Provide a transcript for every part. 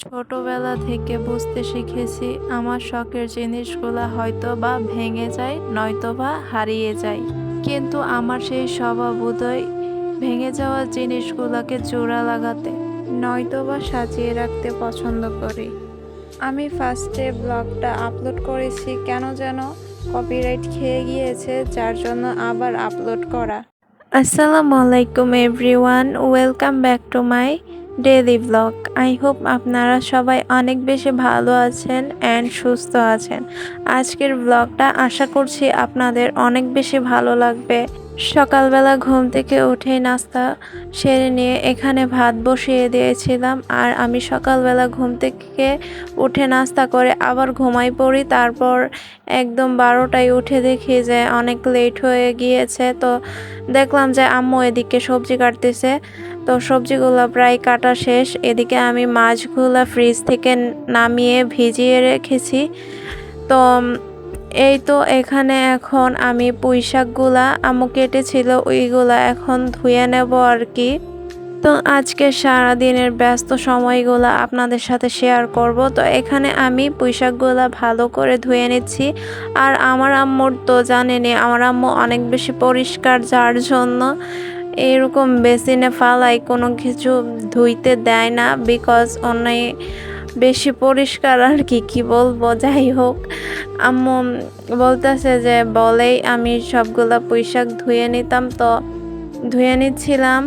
ছোটবেলা থেকে বুঝতে শিখেছি, আমার শখের জিনিসগুলো হয়তো বা ভেঙে যায় নয়তো বা হারিয়ে যায়। কিন্তু আমার সেই স্বভাবোদয় ভেঙে যাওয়া জিনিসগুলোকে জোড়া লাগাতে নয়তো বা সাজিয়ে রাখতে পছন্দ করি। আমি ফার্স্টে ব্লগটা আপলোড করেছি কেন যেন কপিরাইট খেয়ে গিয়েছে, যার জন্য আবার আপলোড করা। আসসালামু আলাইকুম everyone welcome back to my daily blog I hope আপনারা সবাই অনেক বেশি ভালো আছেন অ্যান্ড সুস্থ আছেন। আজকের ব্লগটা আশা করছি আপনাদের অনেক বেশি ভালো লাগবে। সকালবেলা ঘুম থেকে উঠে নাস্তা সেরে নিয়ে এখানে ভাত বসিয়ে দিয়েছিলাম আর আমি সকালবেলা ঘুম থেকে উঠে নাস্তা করে আবার ঘুমাই পড়ি। তারপর একদম বারোটায় উঠে দেখি যে অনেক লেট হয়ে গিয়েছে। তো দেখলাম যে আম্মু এদিকে সবজি কাটতেছে। তো সবজিগুলো প্রায় কাটা শেষ। এদিকে আমি মাছগুলো ফ্রিজ থেকে নামিয়ে ভিজিয়ে রেখেছি। তো এই তো এখানে এখন আমি পুঁই শাকগুলা আম্মু কেটেছিল, ওইগুলা এখন ধুয়ে নেব আর কি। তো আজকে সারাদিনের ব্যস্ত সময়গুলো আপনাদের সাথে শেয়ার করব। তো এখানে আমি পুঁইশাকগুলো ভালো করে ধুয়ে নিচ্ছি। আর আমার আম্মুর তো জানেনই, আমার আম্মু অনেক বেশি পরিষ্কার যার জন্য এরকম বেসিনে ফালাই কোনো কিছু ধুইতে দেয় না বিকজ অনেক বেশি পরিষ্কার আর কি কি বলব? যাই হোক। আম্মু বলতেছে যে, বলেই আমি সবগুলা পুঁইশাক ধুয়ে নিতাম তো, ধুয়ে নিচ্ছিলাম।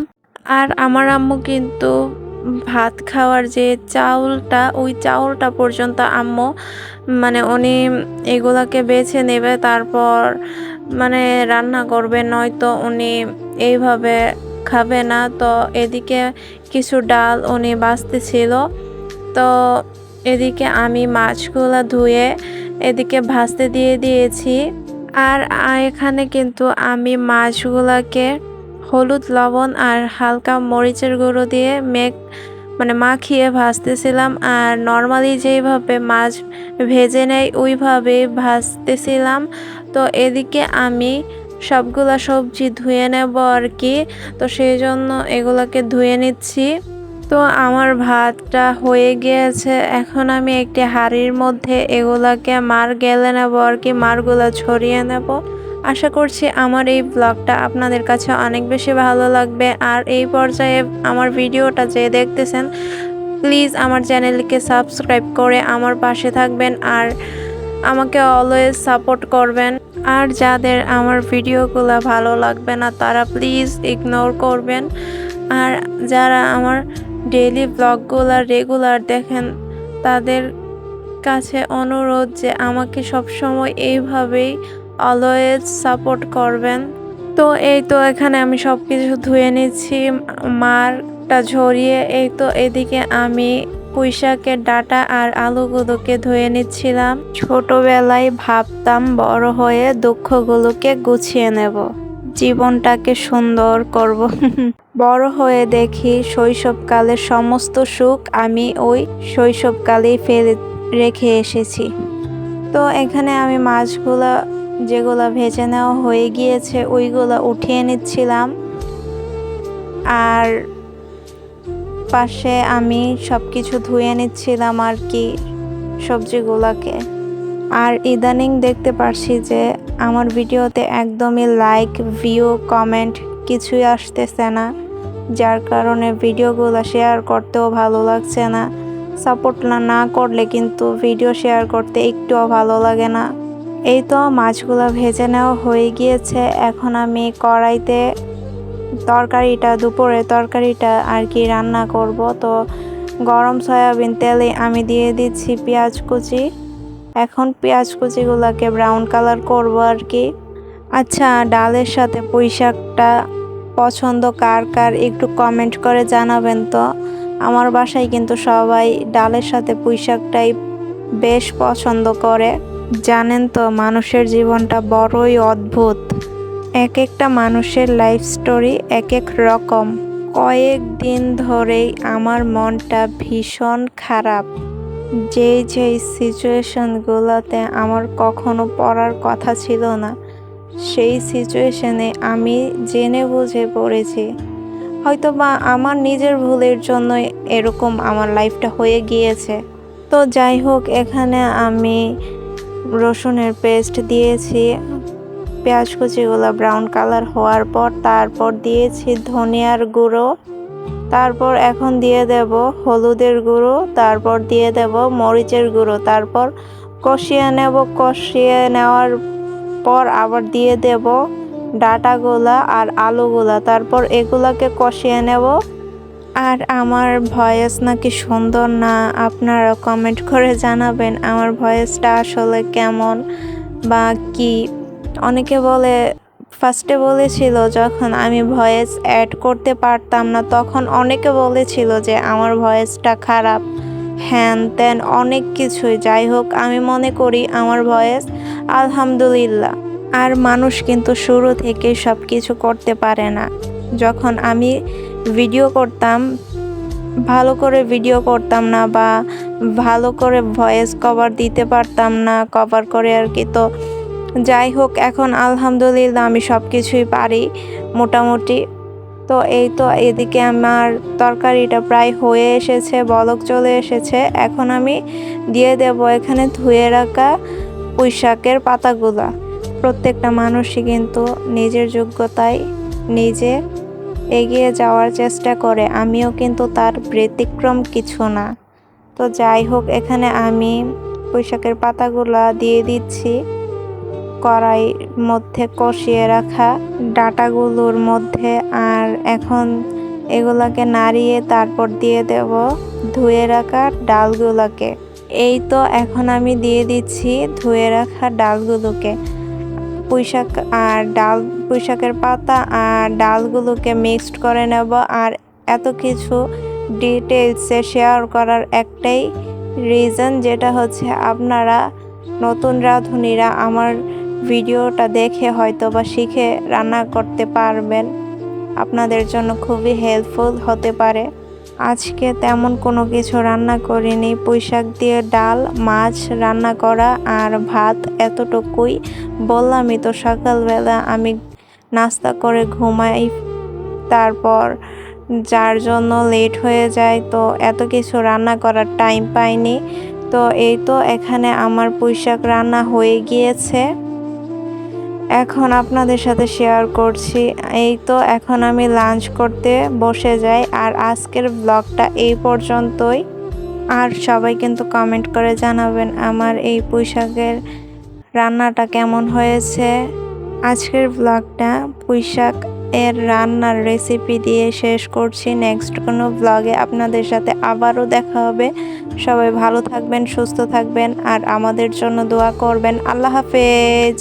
আর আমার আম্মু কিন্তু ভাত খাওয়ার যে চাউলটা, ওই চাউলটা পর্যন্ত আম্মু মানে উনি এগুলাকে বেছে নেবে, তারপর মানে রান্না করবে, নয়তো উনি এইভাবে খাবে না। তো এদিকে কিছু ডাল উনি বাঁচতেছিল। তো এদিকে আমি মাছগুলো ধুয়ে এদিকে ভাজতে দিয়ে দিয়েছি। আর এখানে কিন্তু আমি মাছগুলোকে হলুদ, লবণ আর হালকা মরিচের গুঁড়ো দিয়ে মেঘ মানে মাখিয়ে ভাজতেছিলাম। আর নর্মালি যেইভাবে মাছ ভেজে নেয় ওইভাবে ভাজতেছিলাম। তো এদিকে আমি সবগুলা সবজি ধুয়ে নেব আর কি। তো সেই জন্য এগুলোকে ধুয়ে নিচ্ছি। তো আমার ভাতটা হয়ে গিয়েছে। এখন আমি একটি হাঁড়ির মধ্যে এগুলাকে মার গেলে নেব আর কি, মারগুলো ছড়িয়ে নেব। আশা করছি আমার এই ব্লগটা আপনাদের কাছে অনেক বেশি ভালো লাগবে। আর এই পর্যায়ে আমার ভিডিওটা যে দেখতেছেন প্লিজ আমার চ্যানেলকে সাবস্ক্রাইব করে আমার পাশে থাকবেন আর আমাকে অলওয়েজ সাপোর্ট করবেন। আর যাদের আমার ভিডিওগুলো ভালো লাগবে না, তারা প্লিজ ইগনোর করবেন। আর যারা আমার ডেইলি ব্লগগুলো রেগুলার দেখেন, তাদের কাছে অনুরোধ যে আমাকে সবসময় এইভাবেই অলওয়েজ সাপোর্ট করবেন। তো এই তো এখানে আমি সব কিছু ধুয়ে নিচ্ছি, মারটা ঝরিয়ে। এই তো এদিকে আমি পুঁইশাকের ডাটা আর আলুগুলোকে ধুয়ে নিচ্ছিলাম। ছোটবেলায় ভাবতাম বড় হয়ে দুঃখগুলোকে গুছিয়ে নেব। জীবনটাকে সুন্দর করব। বড় হয়ে দেখি শৈশবকালের সমস্ত সুখ আমি ওই শৈশবকালেই ফেলে রেখে এসেছি। তো এখানে আমি মাছগুলো যেগুলো ভেজে নেওয়া হয়ে গিয়েছে ওইগুলো উঠিয়ে নিচ্ছিলাম। আর পাশে আমি সব কিছু ধুয়ে নিচ্ছিলাম আর কি সবজিগুলোকে। আর ইদানিং দেখতে পারছি যে আমার ভিডিওতে একদমই লাইক ভিউ কমেন্ট কিছুই আসতেছে না। যার কারণে ভিডিওগুলো শেয়ার করতেও ভালো লাগছে না। সাপোর্ট না করলে কিন্তু ভিডিও শেয়ার করতে একটুও ভালো লাগে না। এই তো মাছগুলো ভেজে নেওয়া হয়ে গিয়েছে। এখন আমি কড়াইতে তরকারিটা, দুপুরে তরকারিটা আর কি রান্না করব। তো গরম সয়াবিন তেলে আমি দিয়ে দিচ্ছি পেঁয়াজ কুচি। এখন পেঁয়াজ কুচিগুলোকে ব্রাউন কালার করব আর কি। আচ্ছা ডালের সাথে পুঁই শাকটা পছন্দ কার কার একটু কমেন্ট করে জানাবেন তো। আমার বাসায় কিন্তু সবাই ডালের সাথে পুঁই শাকটাই বেশ পছন্দ করে। জানেন তো, মানুষের জীবনটা বড়ই অদ্ভুত। এক একটা মানুষের লাইফ স্টোরি এক এক রকম। কয়েক দিন ধরেই আমার মনটা ভীষণ খারাপ। যেই যেই সিচুয়েশনগুলোতে আমার কখনো পড়ার কথা ছিল না, সেই সিচুয়েশনে আমি জেনে বুঝে পড়েছি। হয়তো বা আমার নিজের ভুলের জন্য এরকম আমার লাইফটা হয়ে গিয়েছে। তো যাই হোক, এখানে আমি রসুনের পেস্ট দিয়েছি। পেঁয়াজ কুচিগুলো ব্রাউন কালার হওয়ার পর, তারপর দিয়েছি ধনিয়ার গুঁড়ো। তারপর এখন দিয়ে দেব হলুদের গুঁড়ো, তারপর দিয়ে দেব মরিচের গুঁড়ো, তারপর কষিয়ে নেব, কষিয়ে নেওয়ার পর আবার দিয়ে দেব ডাটাগুলা আর আলুগুলা, তারপর এগুলাকে কষিয়ে নেব। আর আমার ভয়েস নাকি সুন্দর না, আপনারা কমেন্ট করে জানাবেন আমার ভয়েসটা আসলে কেমন বা কি। অনেকে বলে ফার্স্টে বলেছিল, যখন আমি ভয়েস অ্যাড করতে পারতাম না, তখন অনেকে বলেছিল যে আমার ভয়েসটা খারাপ। হ্যান ত্যান অনেক কিছুই। যাই হোক, আমি মনে করি আমার ভয়েস আলহামদুলিল্লাহ। আর মানুষ কিন্তু শুরু থেকে সব কিছু করতে পারে না। যখন আমি ভিডিও করতাম, ভালো করে ভিডিও করতাম না বা ভালো করে ভয়েস কভার দিতে পারতাম না, কভার করে আর কি, তো যাই হোক, এখন আলহামদুলিল্লাহ আমি সব কিছুই পারি মোটামুটি। তো এই তো এদিকে আমার তরকারিটা প্রায় হয়ে এসেছে, বলক চলে এসেছে। এখন আমি দিয়ে দেব এখানে ধুয়ে রাখা পুঁই শাকের পাতাগুলা। প্রত্যেকটা মানুষই কিন্তু নিজের যোগ্যতায় নিজে এগিয়ে যাওয়ার চেষ্টা করে, আমিও কিন্তু তার ব্যতিক্রম কিছু না। তো যাই হোক, এখানে আমি পুঁইশাকের পাতাগুলা দিয়ে দিচ্ছি। কড়াই মধ্যে কষিয়ে রাখা ডাটাগুলোর মধ্যে আর এখন এগুলাকে নাড়িয়ে তারপর দিয়ে দেব ধুয়ে রাখা ডালগুলোকে। এই তো এখন আমি দিয়ে দিচ্ছি ধুয়ে রাখা ডালগুলোকে। পুঁইশাক আর ডাল, পুঁইশাকের পাতা আর ডালগুলোকে মিক্সড করে নেব আর এত কিছু ডিটেলসে শেয়ার করার একটাই রিজন যেটা হচ্ছে আপনারা, নতুন রাঁধুনিরা আমার ভিডিওটা দেখে হয়তো বা শিখে রান্না করতে পারবেন। আপনাদের জন্য খুবই হেল্পফুল হতে পারে। আজকে তেমন কোনো কিছু রান্না করিনি। পুঁইশাক দিয়ে ডাল, মাছ রান্না করা আর ভাত এতটুকুই। বললামই তো সকালবেলা আমি নাস্তা করে ঘুমাই, তারপর যার জন্য লেট হয়ে যায় তো এত কিছু রান্না করার টাইম পাইনি। তো এই তো এখানে আমার পুঁইশাক রান্না হয়ে গিয়েছে। এখন আপনাদের সাথে শেয়ার করছি। এই তো এখন আমি লাঞ্চ করতে বসে যাই আর আজকের ব্লগটা এই পর্যন্তই। আর সবাই কিন্তু কমেন্ট করে জানাবেন আমার এই পুঁইশাকের রান্নাটা কেমন হয়েছে। আজকের ব্লগটা পুঁইশাক এর রান্নার রেসিপি দিয়ে শেষ করছি। নেক্সট কোনো ব্লগে আপনাদের সাথে আবারও দেখা হবে। সবাই ভালো থাকবেন, সুস্থ থাকবেন আর আমাদের জন্য দোয়া করবেন। আল্লাহ হাফেজ।